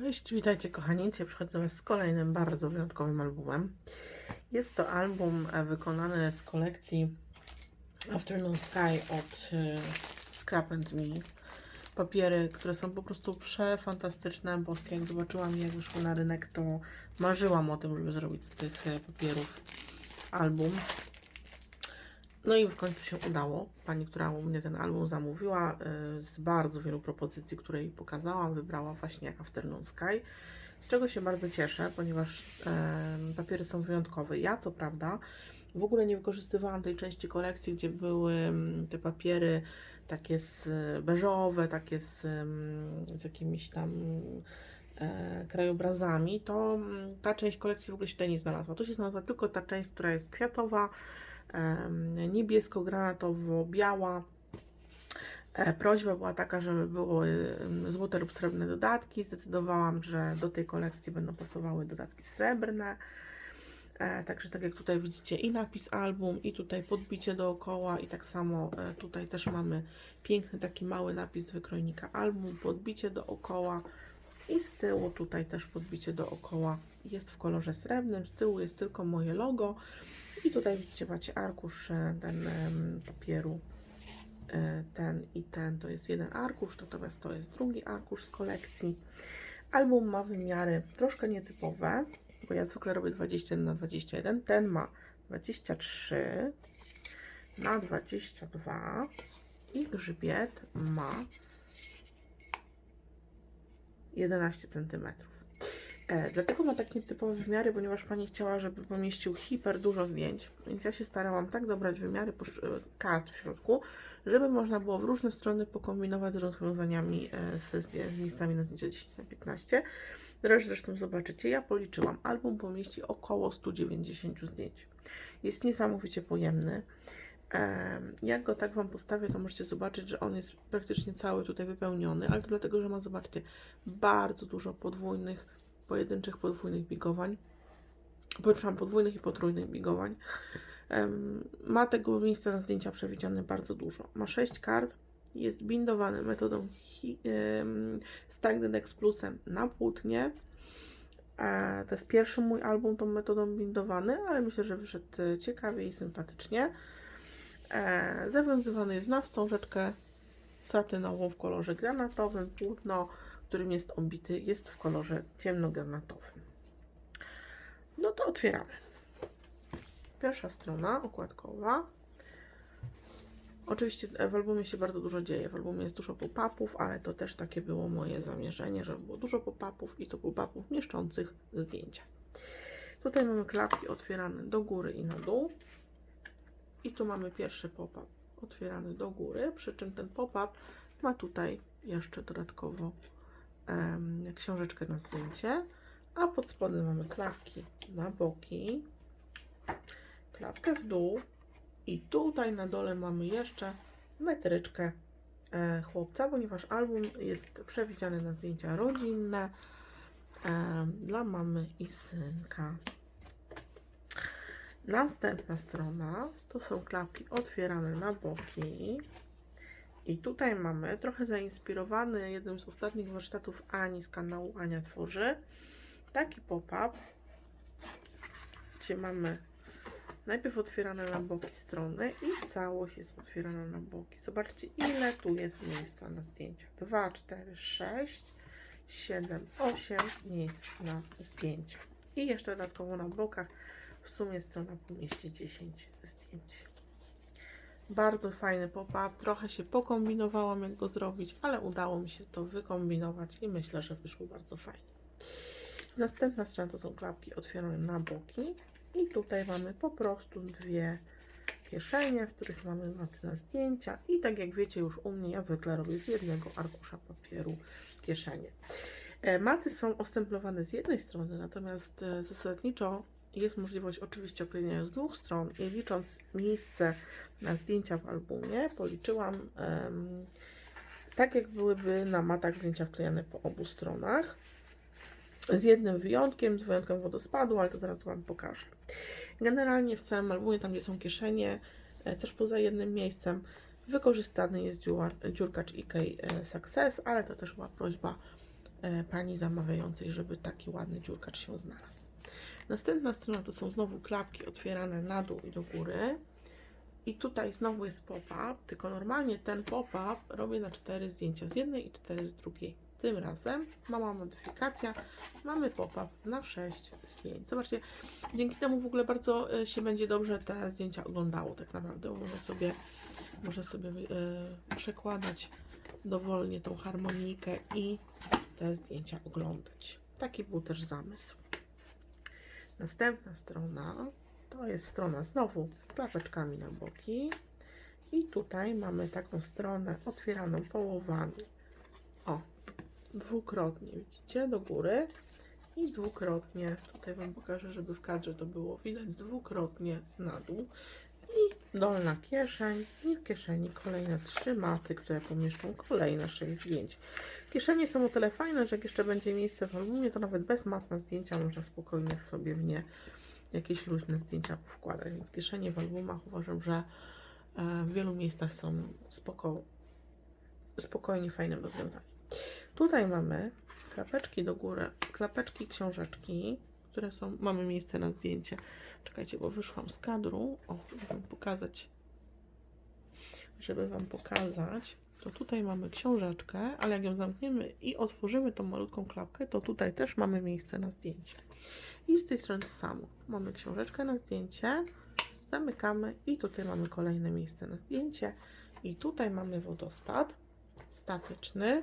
Cześć, witajcie kochani. Dzisiaj przychodzę z kolejnym bardzo wyjątkowym albumem. Jest to album e, wykonany z kolekcji Afternoon Sky od e, Scrap and Me. Papiery, które są po prostu przefantastyczne, boskie. Jak zobaczyłam je, jak wyszły na rynek, to marzyłam o tym, żeby zrobić z tych e, papierów album. No i w końcu się udało. Pani, która u mnie ten album zamówiła, y, z bardzo wielu propozycji, które jej pokazałam, wybrała właśnie Afternoon Sky. Z czego się bardzo cieszę, ponieważ papiery są wyjątkowe. Ja, co prawda, w ogóle nie wykorzystywałam tej części kolekcji, gdzie były te papiery takie z beżowe, takie z, z jakimiś tam e, krajobrazami. To ta część kolekcji w ogóle się tutaj nie znalazła. Tu się znalazła tylko ta część, która jest kwiatowa, niebiesko-granatowo-biała. E, Prośba była taka, żeby były em, złote lub srebrne dodatki. Zdecydowałam, że do tej kolekcji będą pasowały dodatki srebrne. E, Także tak jak tutaj widzicie i napis album i tutaj podbicie dookoła i tak samo e, tutaj też mamy piękny taki mały napis wykrojnika album, podbicie dookoła i z tyłu tutaj też podbicie dookoła jest w kolorze srebrnym, z tyłu jest tylko moje logo i tutaj widzicie macie arkusz ten papieru e, ten i ten to jest jeden arkusz, natomiast to jest drugi arkusz z kolekcji. Album ma wymiary troszkę nietypowe, bo ja zwykle robię 21 na 21. Ten ma 23 na 22 i grzbiet ma 11 cm. E, dlatego ma takie typowe wymiary, ponieważ pani chciała, żeby pomieścił hiper dużo zdjęć, więc ja się starałam tak dobrać wymiary e, kart w środku, żeby można było w różne strony pokombinować z rozwiązaniami e, zdję- z miejscami na zdjęcia 10 na 15 Teraz zresztą zobaczycie, ja policzyłam. Album pomieści około 190 zdjęć. Jest niesamowicie pojemny. Em, Jak go tak Wam postawię, to możecie zobaczyć, że on jest praktycznie cały tutaj wypełniony, ale to dlatego, że ma, zobaczcie, bardzo dużo podwójnych, pojedynczych podwójnych bigowań. Przepraszam, podwójnych i potrójnych bigowań. Ma tego miejsca na zdjęcia przewidziane bardzo dużo. Ma 6 kart, jest bindowany metodą Stagned X Plusem na płótnie. E, to jest pierwszy mój album tą metodą bindowany, ale myślę, że wyszedł e, ciekawie i sympatycznie. E, zawiązywany jest na wstążeczkę satynową w kolorze granatowym. Płótno, którym jest obity, jest w kolorze ciemnogranatowym. No to otwieramy. Pierwsza strona okładkowa. Oczywiście w albumie się bardzo dużo dzieje. W albumie jest dużo pop-upów, ale to też takie było moje zamierzenie, żeby było dużo pop-upów i to pop-upów mieszczących zdjęcia. Tutaj mamy klapki otwierane do góry i na dół. I tu mamy pierwszy pop-up otwierany do góry, przy czym ten pop-up ma tutaj jeszcze dodatkowo książeczkę na zdjęcie, a pod spodem mamy klapki na boki, klapkę w dół i tutaj na dole mamy jeszcze metryczkę e, chłopca, ponieważ album jest przewidziany na zdjęcia rodzinne dla mamy i synka. Następna strona to są klapki otwierane na boki. I tutaj mamy trochę zainspirowany jednym z ostatnich warsztatów Ani z kanału Ania Tworzy. Taki pop-up, gdzie mamy najpierw otwierane na boki strony i całość jest otwierana na boki. Zobaczcie, ile tu jest miejsca na zdjęcia. 2, 4, 6, 7, 8 miejsc na zdjęcia. I jeszcze dodatkowo na bokach w sumie strona pomieści 10 zdjęć. Bardzo fajny pop-up. Trochę się pokombinowałam, jak go zrobić, ale udało mi się to wykombinować i myślę, że wyszło bardzo fajnie. Następna strona to są klapki otwierane na boki. I tutaj mamy po prostu dwie kieszenie, w których mamy maty na zdjęcia. I tak jak wiecie już u mnie, ja zwykle robię z jednego arkusza papieru kieszenie. E, Maty są ostemplowane z jednej strony, natomiast e, zasadniczo jest możliwość oczywiście oklejenia z dwóch stron i licząc miejsce na zdjęcia w albumie, policzyłam em, tak, jak byłyby na matach zdjęcia wklejane po obu stronach. Z jednym wyjątkiem, z wyjątkiem wodospadu, ale to zaraz Wam pokażę. Generalnie w całym albumie, tam gdzie są kieszenie, e, też poza jednym miejscem, wykorzystany jest dziura- dziurkacz IK e, Success, ale to też była prośba e, pani zamawiającej, żeby taki ładny dziurkacz się znalazł. Następna strona to są znowu klapki otwierane na dół i do góry. I tutaj znowu jest pop-up, tylko normalnie ten pop-up robię na cztery zdjęcia z jednej i cztery z drugiej. Tym razem mała modyfikacja, mamy pop-up na 6 zdjęć. Zobaczcie, dzięki temu w ogóle bardzo e, się będzie dobrze te zdjęcia oglądało tak naprawdę, można sobie, można sobie e, przekładać dowolnie tą harmonijkę i te zdjęcia oglądać. Taki był też zamysł. Następna strona to jest strona znowu z klapeczkami na boki. I tutaj mamy taką stronę otwieraną połowami. O, dwukrotnie, widzicie, do góry i dwukrotnie, tutaj Wam pokażę, żeby w kadrze to było widać, dwukrotnie na dół i dolna kieszeń i w kieszeni kolejne trzy maty, które pomieszczą kolejne sześć zdjęć. Kieszenie są o tyle fajne, że jak jeszcze będzie miejsce w albumie, to nawet bez mat na zdjęcia można spokojnie w sobie w nie jakieś luźne zdjęcia powkładać, więc kieszenie w albumach uważam, że e, w wielu miejscach są spoko, spokojnie fajnym rozwiązaniem. Tutaj mamy klapeczki do góry, klapeczki książeczki, które są, mamy miejsce na zdjęcie. Czekajcie, bo wyszłam z kadru, o, żeby Wam pokazać, żeby Wam pokazać, to tutaj mamy książeczkę, ale jak ją zamkniemy i otworzymy tą malutką klapkę, to tutaj też mamy miejsce na zdjęcie. I z tej strony samo. Mamy książeczkę na zdjęcie, zamykamy i tutaj mamy kolejne miejsce na zdjęcie. I tutaj mamy wodospad statyczny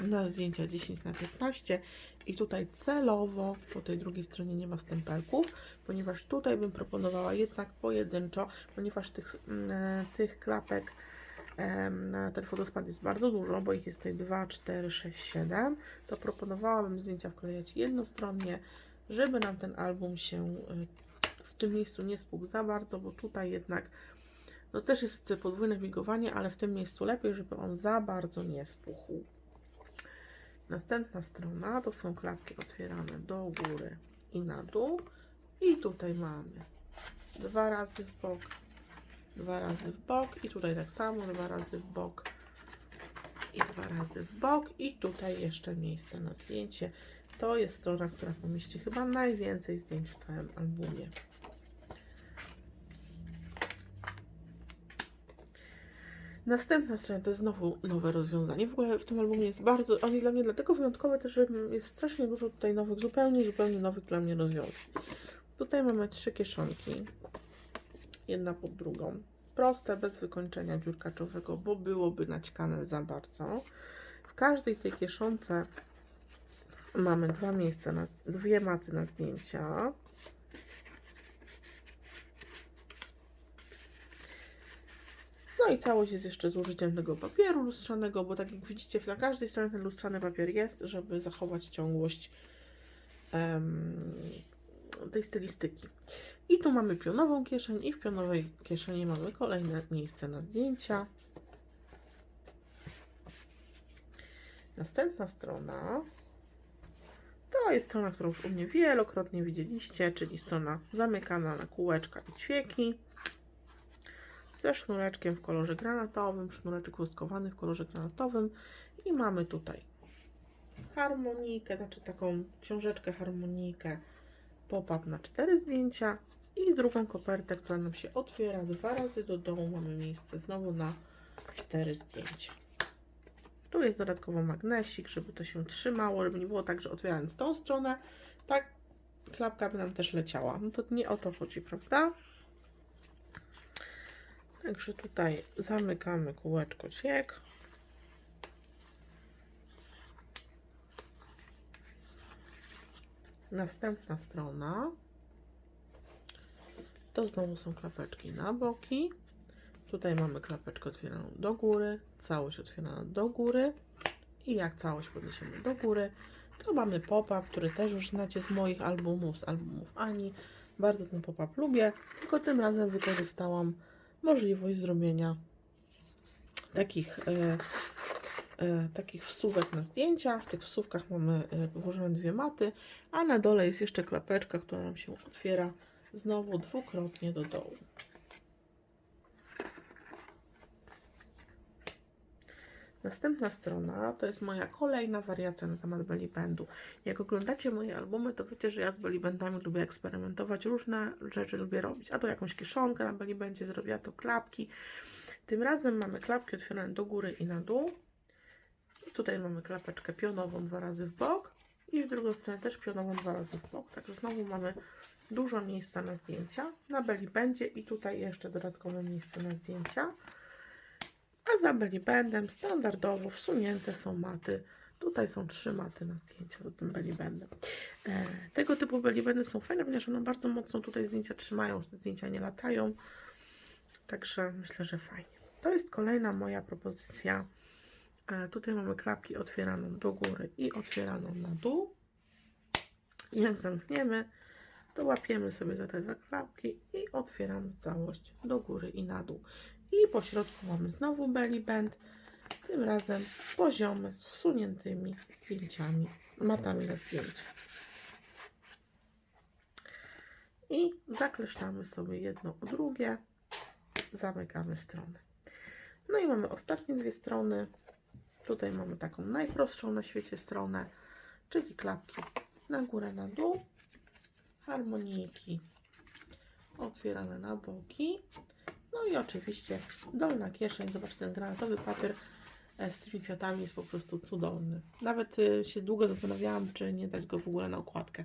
na zdjęcia 10 na 15 i tutaj celowo po tej drugiej stronie nie ma stempelków, ponieważ tutaj bym proponowała jednak pojedynczo, ponieważ tych, mm, tych klapek na ten wodospad jest bardzo dużo, bo ich jest tutaj 2, 4, 6, 7, to proponowałabym zdjęcia wklejać jednostronnie, żeby nam ten album się y, w tym miejscu nie spłukł za bardzo, bo tutaj jednak no też jest podwójne bigowanie, ale w tym miejscu lepiej, żeby on za bardzo nie spuchł. Następna strona to są klapki otwierane do góry i na dół. I tutaj mamy dwa razy w bok, dwa razy w bok i tutaj tak samo dwa razy w bok i dwa razy w bok i tutaj jeszcze miejsce na zdjęcie. To jest strona, która pomieści chyba najwięcej zdjęć w całym albumie. Następna strona to znowu nowe rozwiązanie. W ogóle w tym albumie jest bardzo, on dla mnie dlatego wyjątkowy też, że jest strasznie dużo tutaj nowych, zupełnie, zupełnie nowych dla mnie rozwiązań. Tutaj mamy trzy kieszonki, jedna pod drugą. Proste, bez wykończenia dziurkaczowego, bo byłoby naćkane za bardzo. W każdej tej kieszonce mamy dwa miejsca, na, dwie maty na zdjęcia. No i całość jest jeszcze z użyciem tego papieru lustrzanego, bo tak jak widzicie, na każdej stronie ten lustrzany papier jest, żeby zachować ciągłość tej stylistyki. I tu mamy pionową kieszeń i w pionowej kieszeni mamy kolejne miejsce na zdjęcia. Następna strona to jest strona, którą już u mnie wielokrotnie widzieliście, czyli strona zamykana na kółeczka i ćwieki ze sznureczkiem w kolorze granatowym, sznureczek woskowany w kolorze granatowym i mamy tutaj harmonijkę, znaczy taką książeczkę harmonijkę pop-up na cztery zdjęcia i drugą kopertę, która nam się otwiera dwa razy do dołu. Mamy miejsce znowu na cztery zdjęcia. Tu jest dodatkowo magnesik, żeby to się trzymało, żeby nie było tak, że otwierając tą stronę, tak klapka by nam też leciała. No to nie o to chodzi, prawda? Także tutaj zamykamy kółeczko ćwiek. Następna strona to znowu są klapeczki na boki. Tutaj mamy klapeczkę otwieraną do góry, całość otwierana do góry i jak całość podniesiemy do góry, to mamy pop-up, który też już znacie z moich albumów, z albumów Ani. Bardzo ten pop-up lubię, tylko tym razem wykorzystałam możliwość zrobienia takich, e, e, takich wsówek na zdjęcia. W tych wsówkach mamy e, włożone dwie maty, a na dole jest jeszcze klapeczka, która nam się otwiera znowu dwukrotnie do dołu. Następna strona to jest moja kolejna wariacja na temat bellybandu. Jak oglądacie moje albumy, to wiecie, że ja z bellybandami lubię eksperymentować, różne rzeczy lubię robić. A to jakąś kieszonkę na bellybandzie zrobiła, to klapki. Tym razem mamy klapki otwierane do góry i na dół. I tutaj mamy klapeczkę pionową dwa razy w bok i w drugą stronę też pionową dwa razy w bok. Także znowu mamy dużo miejsca na zdjęcia. Na bellybandzie i tutaj jeszcze dodatkowe miejsce na zdjęcia. A za bellybandem standardowo wsunięte są maty. Tutaj są trzy maty na zdjęcia za tym bellybandem. E, tego typu bellybandy są fajne, ponieważ one bardzo mocno tutaj zdjęcia trzymają, te zdjęcia nie latają. Także myślę, że fajnie. To jest kolejna moja propozycja. E, tutaj mamy klapki otwieraną do góry i otwieraną na dół. I jak zamkniemy, to łapiemy sobie za te dwa klapki i otwieramy całość do góry i na dół. I po środku mamy znowu belly band, tym razem poziomy z wsuniętymi zdjęciami, matami na zdjęcia. I zakleszczamy sobie jedno drugie, zamykamy stronę. No i mamy ostatnie dwie strony. Tutaj mamy taką najprostszą na świecie stronę, czyli klapki na górę, na dół, harmonijki otwierane na boki. No i oczywiście dolna kieszeń, zobaczcie ten granatowy papier e, z tymi kwiatami jest po prostu cudowny. Nawet y, się długo zastanawiałam, czy nie dać go w ogóle na okładkę.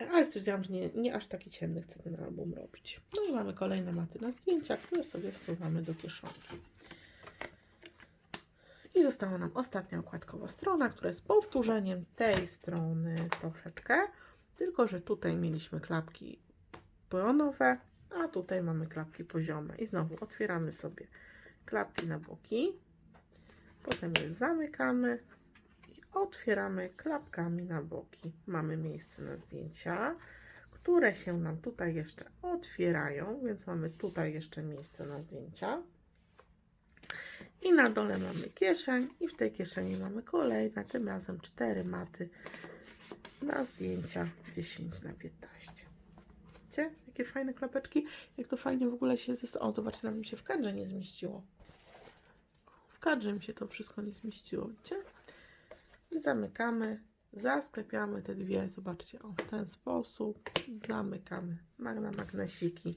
E, Ale stwierdziłam, że nie, nie aż taki ciemny chcę ten album robić. No i mamy kolejne maty na zdjęcia, które sobie wsuwamy do kieszonki. I została nam ostatnia okładkowa strona, która jest powtórzeniem tej strony troszeczkę. Tylko, że tutaj mieliśmy klapki pionowe, a tutaj mamy klapki poziome. I znowu otwieramy sobie klapki na boki. Potem je zamykamy i otwieramy klapkami na boki. Mamy miejsce na zdjęcia, które się nam tutaj jeszcze otwierają, więc mamy tutaj jeszcze miejsce na zdjęcia. I na dole mamy kieszeń i w tej kieszeni mamy kolejne, tym razem cztery maty na zdjęcia 10 na 15. Widzicie? Jakie fajne klapeczki. Jak to fajnie w ogóle się zestało. O, zobaczcie, mi się w kadrze nie zmieściło. W kadrze mi się to wszystko nie zmieściło, widzicie? I zamykamy, zasklepiamy te dwie, zobaczcie, o, w ten sposób. Zamykamy magna magnesiki.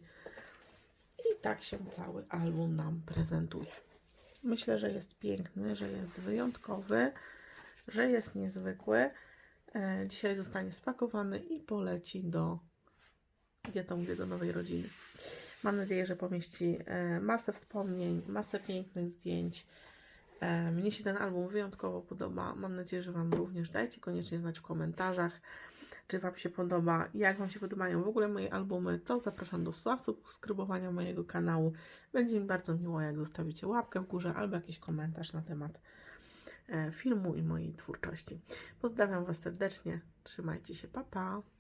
I tak się cały album nam prezentuje. Myślę, że jest piękny, że jest wyjątkowy, że jest niezwykły. E, Dzisiaj zostanie spakowany i poleci do, ja to mówię, do nowej rodziny. Mam nadzieję, że pomieści e, masę wspomnień, masę pięknych zdjęć. E, Mnie się ten album wyjątkowo podoba. Mam nadzieję, że Wam również. Dajcie koniecznie znać w komentarzach, czy Wam się podoba, jak Wam się podobają w ogóle moje albumy. To zapraszam do subskrybowania mojego kanału. Będzie mi bardzo miło, jak zostawicie łapkę w górze albo jakiś komentarz na temat e, filmu i mojej twórczości. Pozdrawiam Was serdecznie. Trzymajcie się. Pa, pa.